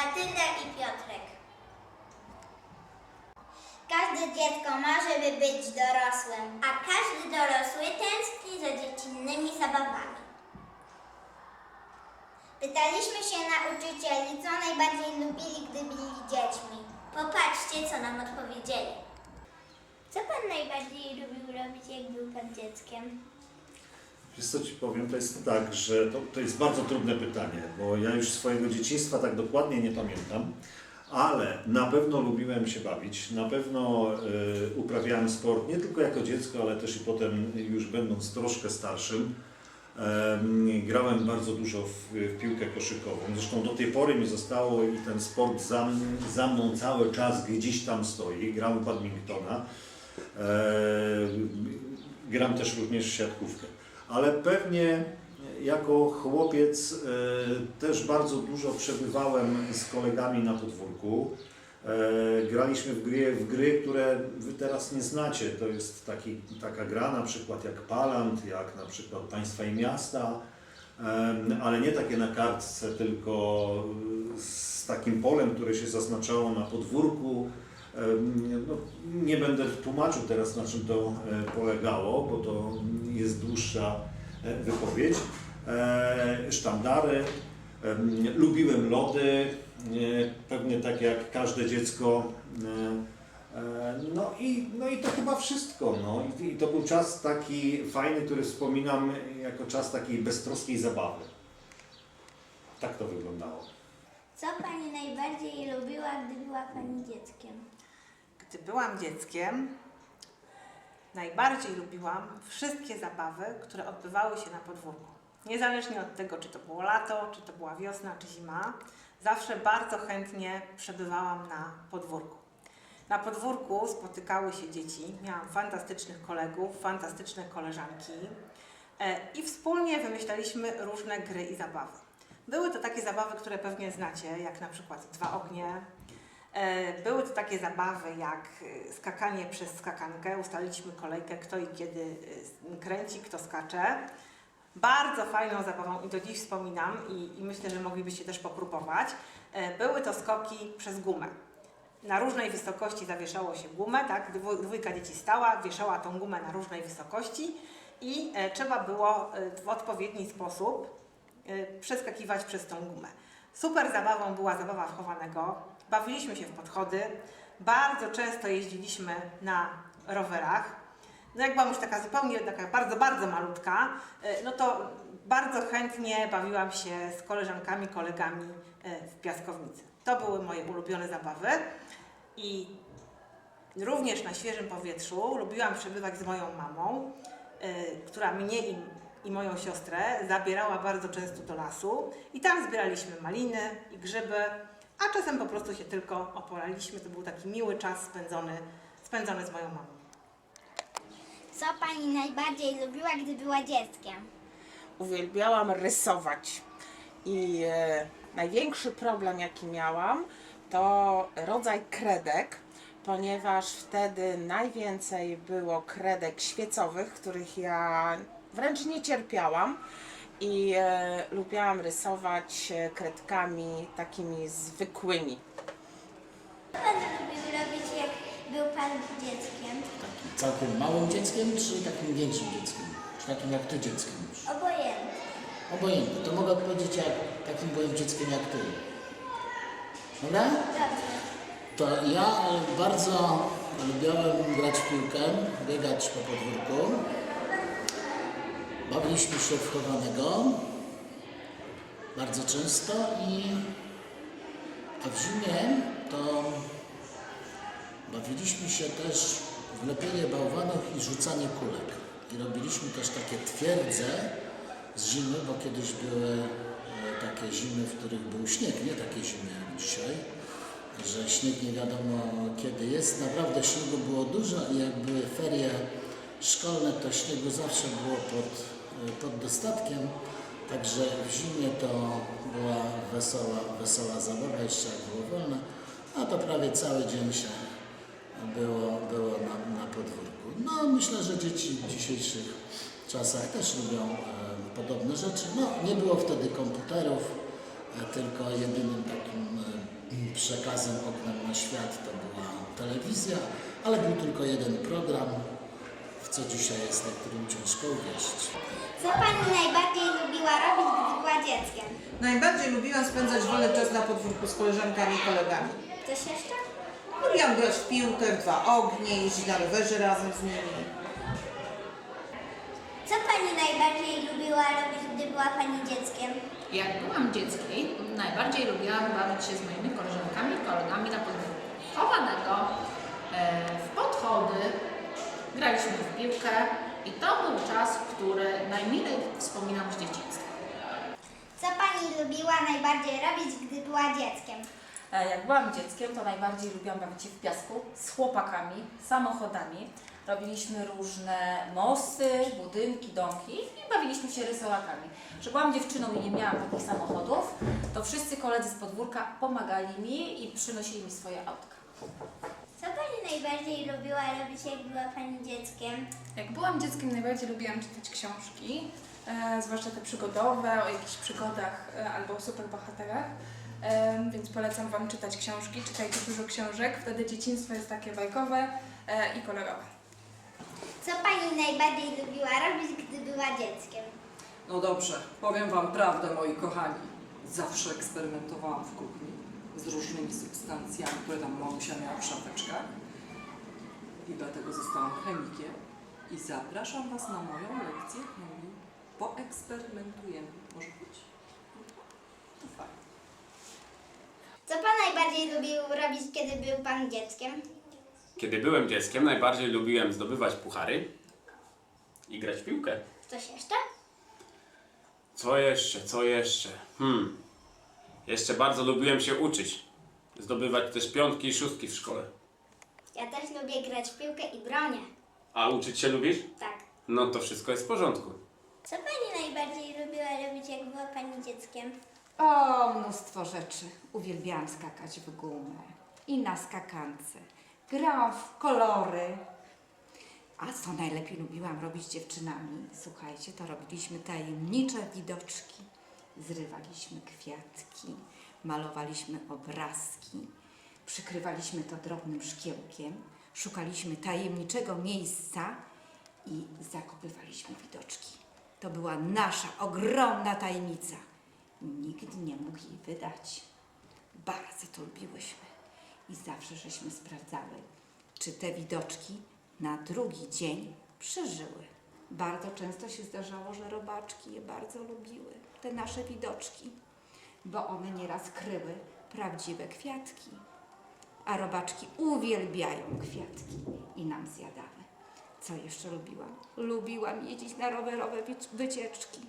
Matylda i Piotrek. Każde dziecko marzy, by być dorosłym, a każdy dorosły tęskni za dziecinnymi zabawami. Pytaliśmy się nauczycieli, co najbardziej lubili, gdy byli dziećmi. Popatrzcie, co nam odpowiedzieli. Co pan najbardziej lubił robić, jak był pan dzieckiem? Wiesz co Ci powiem, to jest tak, że to, to jest bardzo trudne pytanie, bo ja już swojego dzieciństwa tak dokładnie nie pamiętam, ale na pewno lubiłem się bawić, na pewno y, uprawiałem sport nie tylko jako dziecko, ale też i potem już będąc troszkę starszym. Em, grałem bardzo dużo w, w piłkę koszykową. Zresztą do tej pory mi zostało i ten sport za, za mną cały czas gdzieś tam stoi. Gram badmintona. E, gram też również siatkówkę. Ale pewnie jako chłopiec e, też bardzo dużo przebywałem z kolegami na podwórku. E, graliśmy w gry, w gry, które Wy teraz nie znacie. To jest taki, taka gra na przykład jak Palant, jak na przykład Państwa i Miasta, ale nie takie na kartce, tylko z takim polem, które się zaznaczało na podwórku. No, nie będę tłumaczył teraz, na czym to e, polegało, bo to jest dłuższa e, wypowiedź. E, Sztandary. Em, Lubiłem lody, pewnie tak jak każde dziecko. No i, no i to chyba wszystko. No. I to był czas taki fajny, który wspominam jako czas takiej beztroskiej zabawy. Tak to wyglądało. Co pani najbardziej lubiła, gdy była pani dzieckiem? Gdy byłam dzieckiem, najbardziej lubiłam wszystkie zabawy, które odbywały się na podwórku. Niezależnie od tego, czy to było lato, czy to była wiosna, czy zima, zawsze bardzo chętnie przebywałam na podwórku. Na podwórku spotykały się dzieci, miałam fantastycznych kolegów, fantastyczne koleżanki e, i wspólnie wymyślaliśmy różne gry i zabawy. Były to takie zabawy, które pewnie znacie, jak na przykład Dwa Ognie, E, Były to takie zabawy jak e, skakanie przez skakankę. Ustaliliśmy kolejkę, kto i kiedy e, kręci, kto skacze. Bardzo fajną zabawą i do dziś wspominam i, i myślę, że moglibyście też popróbować. Były to skoki przez gumę. Na różnej wysokości zawieszało się gumę, tak? Dwójka dzieci stała, wieszała tą gumę na różnej wysokości i trzeba było w odpowiedni sposób przeskakiwać przez tą gumę. Super zabawą była zabawa w chowanego. Bawiliśmy się w podchody. Bardzo często jeździliśmy na rowerach. No jak byłam już taka zupełnie taka bardzo, bardzo malutka, e, no to bardzo chętnie bawiłam się z koleżankami, kolegami e, w piaskownicy. To były moje ulubione zabawy i również na świeżym powietrzu lubiłam przebywać z moją mamą, y, która mnie i, i moją siostrę zabierała bardzo często do lasu i tam zbieraliśmy maliny i grzyby, a czasem po prostu się tylko opolaliśmy. To był taki miły czas spędzony, spędzony z moją mamą. Co pani najbardziej lubiła, gdy była dzieckiem? uwielbiałam rysować. I e, największy problem, jaki miałam, to rodzaj kredek, ponieważ wtedy najwięcej było kredek świecowych, których ja wręcz nie cierpiałam. I e, lubiłam rysować e, kredkami takimi zwykłymi. Co pan lubił robić, jak był pan dzieckiem? Takim całkiem małym dzieckiem, czy takim większym dzieckiem? Czy takim jak ty dzieckiem już? Obojętnie. Obojętnie. To mogę odpowiedzieć jak takim byłem dzieckiem jak ty. Dobra? Dobrze. To ja bardzo lubiałem grać w piłkę, biegać po podwórku. Bawiliśmy się w chowanego bardzo często i a w zimie to bawiliśmy się też w lepienie bałwanów i rzucanie kulek. I robiliśmy też takie twierdze z zimy, bo kiedyś były e, takie zimy, w których był śnieg, nie takie zimy jak dzisiaj. że śnieg nie wiadomo kiedy jest. Naprawdę śniegu było dużo i jak były ferie szkolne, to śniegu zawsze było pod, pod dostatkiem. Także w zimie to była wesoła, wesoła zabawa, jeszcze jak było wolne, a to prawie cały dzień się było, było na, na podwórku. No myślę, że dzieci w dzisiejszych czasach też lubią e, podobne rzeczy. No nie było wtedy komputerów, e, tylko jedynym takim e, przekazem oknem na świat to była telewizja, ale był tylko jeden program, w co dzisiaj jest niektórym ciężko uwierzyć. Co pani najbardziej lubiła robić, gdy była dzieckiem? Najbardziej lubiłam spędzać wolny czas na podwórku z koleżankami i kolegami. Coś jeszcze? Lubiłam grać w piłkę, w dwa ognie, jeździć na rowerze razem z nimi. Co pani najbardziej lubiła robić, gdy była pani dzieckiem? Jak byłam dzieckiem, najbardziej lubiłam bawić się z moimi koleżankami i kolegami na podwórku. Chowanego, graliśmy w piłkę i to był czas, który najmilej wspominam z dzieciństwa. Co pani lubiła najbardziej robić, gdy była dzieckiem? E, Jak byłam dzieckiem, to najbardziej lubiłam bawić się w piasku z chłopakami, samochodami. Robiliśmy różne mosty, budynki, domki i bawiliśmy się rysołakami. Że byłam dziewczyną i nie miałam takich samochodów, to wszyscy koledzy z podwórka pomagali mi i przynosili mi swoje autka. Co pani najbardziej lubiła robić, jak była pani dzieckiem? Jak byłam dzieckiem, najbardziej lubiłam czytać książki, e, zwłaszcza te przygodowe, o jakichś przygodach e, albo o superbohaterach. E, więc polecam Wam czytać książki, czytajcie dużo książek, wtedy dzieciństwo jest takie bajkowe e, i kolorowe. Co pani najbardziej lubiła robić, gdy była dzieckiem? No dobrze, powiem Wam prawdę, moi kochani. Zawsze eksperymentowałam w kuchni z różnymi substancjami, które tam mamusia miała w szafeczkach. I dlatego zostałam chemikiem. I zapraszam Was na moją lekcję chemii. Poeksperymentujemy. Może być? To fajnie. Co pan najbardziej lubił robić, kiedy był pan dzieckiem? Kiedy byłem dzieckiem, najbardziej lubiłem zdobywać puchary i grać w piłkę. Coś jeszcze? Co jeszcze, co jeszcze? Hmm. Jeszcze bardzo lubiłem się uczyć. Zdobywać też piątki i szóstki w szkole. Ja też lubię grać w piłkę i bronię. A uczyć się lubisz? Tak. No to wszystko jest w porządku. Co pani najbardziej lubiła robić, jak była pani dzieckiem? O, mnóstwo rzeczy. Uwielbiałam skakać w gumę i na skakance. Grałam w kolory. A co najlepiej lubiłam robić z dziewczynami? Słuchajcie, to robiliśmy tajemnicze widoczki. Zrywaliśmy kwiatki, malowaliśmy obrazki, przykrywaliśmy to drobnym szkiełkiem, szukaliśmy tajemniczego miejsca i zakopywaliśmy widoczki. To była nasza ogromna tajemnica. Nikt nie mógł jej wydać. Bardzo to lubiłyśmy i zawsze żeśmy sprawdzały, czy te widoczki na drugi dzień przeżyły. Bardzo często się zdarzało, że robaczki je bardzo lubiły, te nasze widoczki, bo one nieraz kryły prawdziwe kwiatki. A robaczki uwielbiają kwiatki i nam zjadały. Co jeszcze lubiłam? Lubiłam jeździć na rowerowe wyci- wycieczki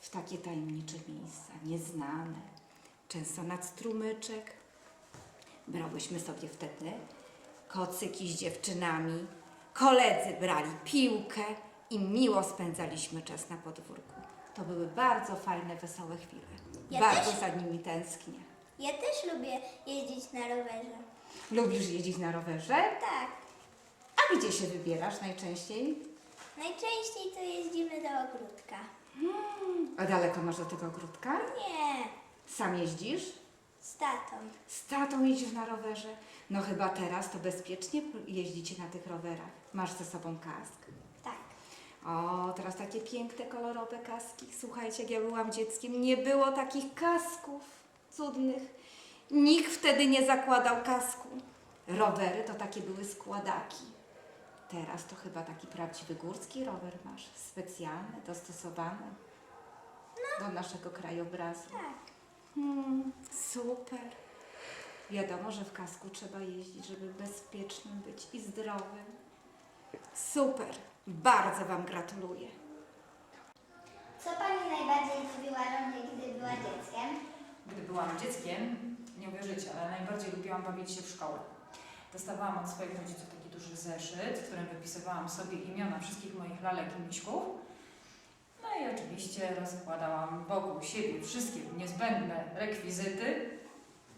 w takie tajemnicze miejsca, nieznane, często nad strumyczek. Brałyśmy sobie wtedy kocyki z dziewczynami, koledzy brali piłkę i miło spędzaliśmy czas na podwórku. To były bardzo fajne, wesołe chwile. Ja bardzo też. za nimi tęsknię. Ja też lubię jeździć na rowerze. Lubisz jeździć na rowerze? Tak. A gdzie się wybierasz najczęściej? Najczęściej to jeździmy do ogródka. A daleko masz do tego ogródka? Nie, Sam jeździsz? z tatą. Z tatą jeździsz na rowerze? No chyba teraz to bezpiecznie jeździcie na tych rowerach. Masz ze sobą kask. O, teraz takie piękne, kolorowe kaski. Słuchajcie, jak ja byłam dzieckiem, nie było takich kasków cudnych. Nikt wtedy nie zakładał kasku. Rowery to takie były składaki. Teraz to chyba taki prawdziwy górski rower masz, specjalny, dostosowany do naszego krajobrazu. Tak. Hmm, super. Wiadomo, że w kasku trzeba jeździć, żeby bezpiecznym być i zdrowym. Super. Bardzo Wam gratuluję. Co pani najbardziej lubiła robić, gdy była dzieckiem? Gdy byłam dzieckiem, nie uwierzycie, ale najbardziej lubiłam bawić się w szkole. Dostawałam od swoich rodziców taki duży zeszyt, w którym wypisywałam sobie imiona wszystkich moich lalek i miśków. No i oczywiście rozkładałam wokół siebie wszystkie niezbędne rekwizyty.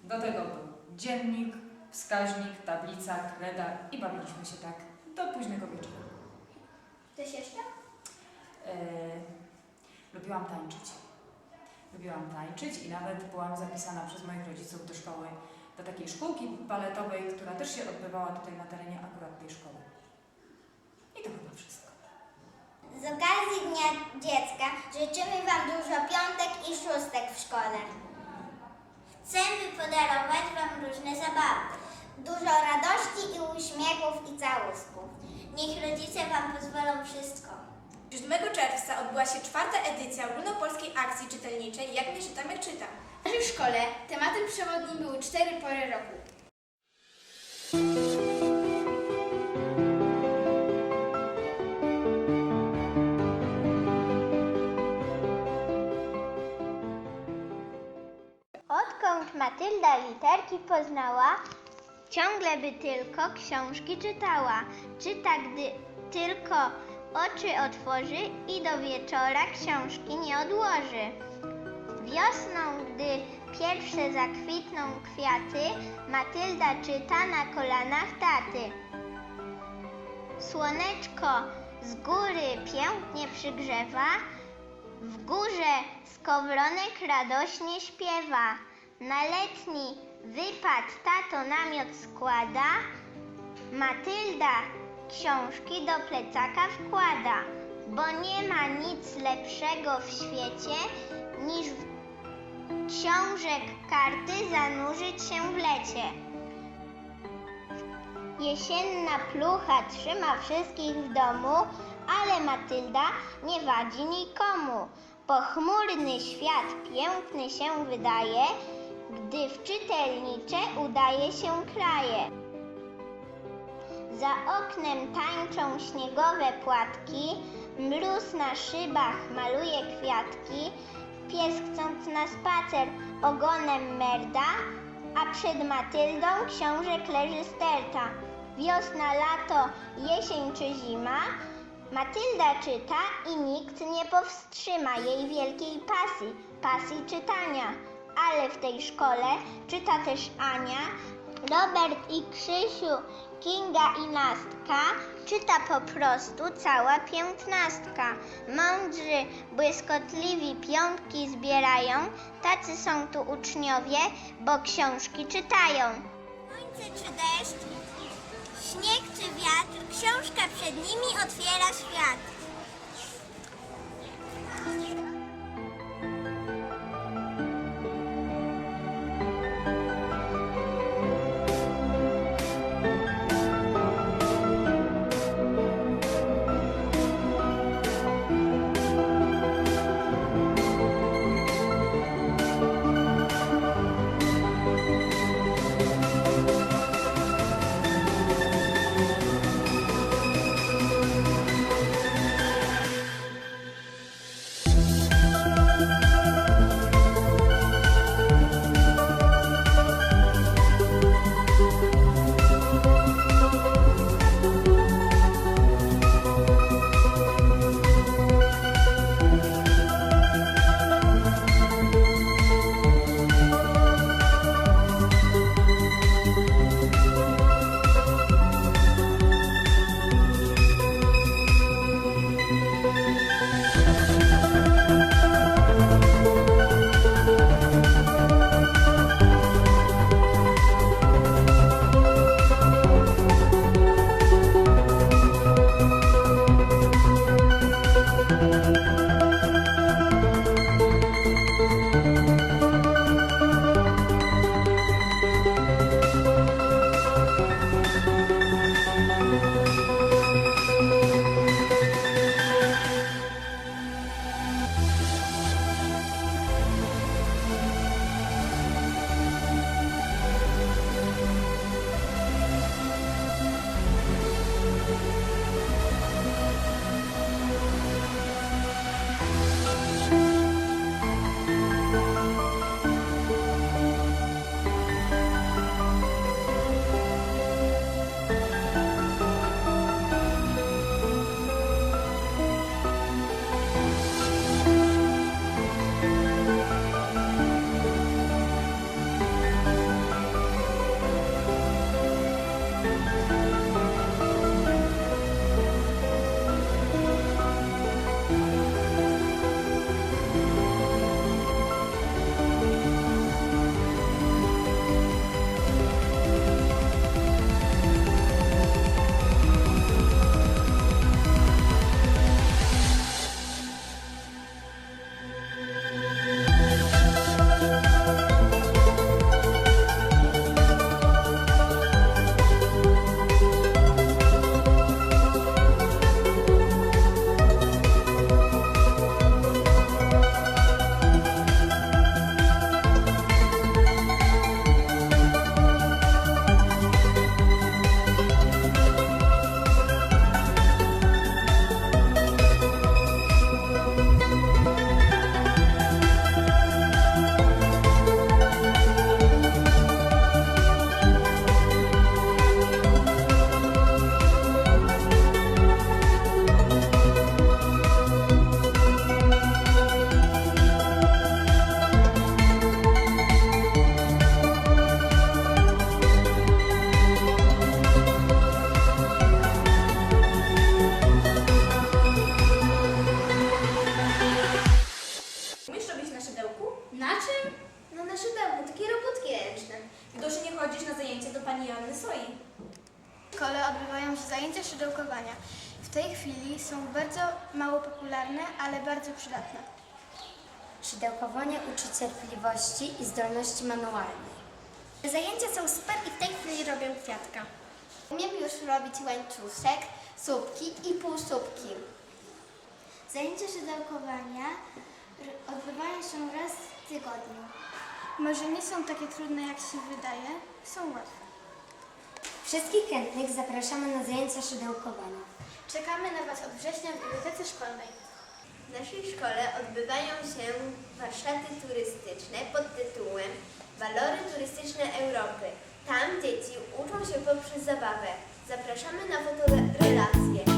Do tego był dziennik, wskaźnik, tablica, kreda i bawiliśmy się tak do późnego wieczoru. Coś jeszcze? Yy, lubiłam tańczyć. Lubiłam tańczyć i nawet byłam zapisana przez moich rodziców do szkoły, do takiej szkółki baletowej, która też się odbywała tutaj na terenie akurat tej szkoły. I to chyba wszystko. Z okazji Dnia Dziecka życzymy Wam dużo piątek i szóstek w szkole. Chcemy podarować Wam różne zabawy. Dużo radości i uśmiechów i całusków. Niech rodzice Wam pozwolą wszystko. 7 czerwca odbyła się czwarta edycja ogólnopolskiej akcji czytelniczej Jak nie czytam, jak czytam. W naszej szkole tematem przewodnim były cztery pory roku. Odkąd Matylda literki poznała, ciągle by tylko książki czytała. Czyta, gdy tylko oczy otworzy i do wieczora książki nie odłoży. Wiosną, gdy pierwsze zakwitną kwiaty, Matylda czyta na kolanach taty. Słoneczko z góry pięknie przygrzewa, w górze skowronek radośnie śpiewa. Na letni wypad tato namiot składa. Matylda książki do plecaka wkłada, bo nie ma nic lepszego w świecie niż w książek karty zanurzyć się w lecie. Jesienna plucha trzyma wszystkich w domu, ale Matylda nie wadzi nikomu. Pochmurny świat piękny się wydaje, gdy w czytelnicze udaje się kraje. Za oknem tańczą śniegowe płatki, mróz na szybach maluje kwiatki, pies chcąc na spacer ogonem merda, a przed Matyldą książek leży sterta. Wiosna, lato, jesień czy zima, Matylda czyta i nikt nie powstrzyma jej wielkiej pasji, pasji czytania. Ale w tej szkole czyta też Ania, Robert i Krzysiu, Kinga i Nastka, czyta po prostu cała piętnastka. Mądrzy, błyskotliwi piątki zbierają, tacy są tu uczniowie, bo książki czytają. Słońce czy deszcz, śnieg czy wiatr, książka przed nimi otwiera świat. Szkole odbywają się zajęcia szydełkowania. W tej chwili są bardzo mało popularne, ale bardzo przydatne. Szydełkowanie uczy cierpliwości i zdolności manualnej. Zajęcia są super i w tej chwili robię kwiatka. Umiem już robić łańcuszek, słupki i półsłupki. Zajęcia szydełkowania odbywają się raz w tygodniu. Może nie są takie trudne, jak się wydaje, są łatwe. Wszystkich chętnych zapraszamy na zajęcia szydełkowania. Czekamy na Was od września w Bibliotece Szkolnej. W naszej szkole odbywają się warsztaty turystyczne pod tytułem Walory turystyczne Europy. Tam dzieci uczą się poprzez zabawę. Zapraszamy na fotorelacje.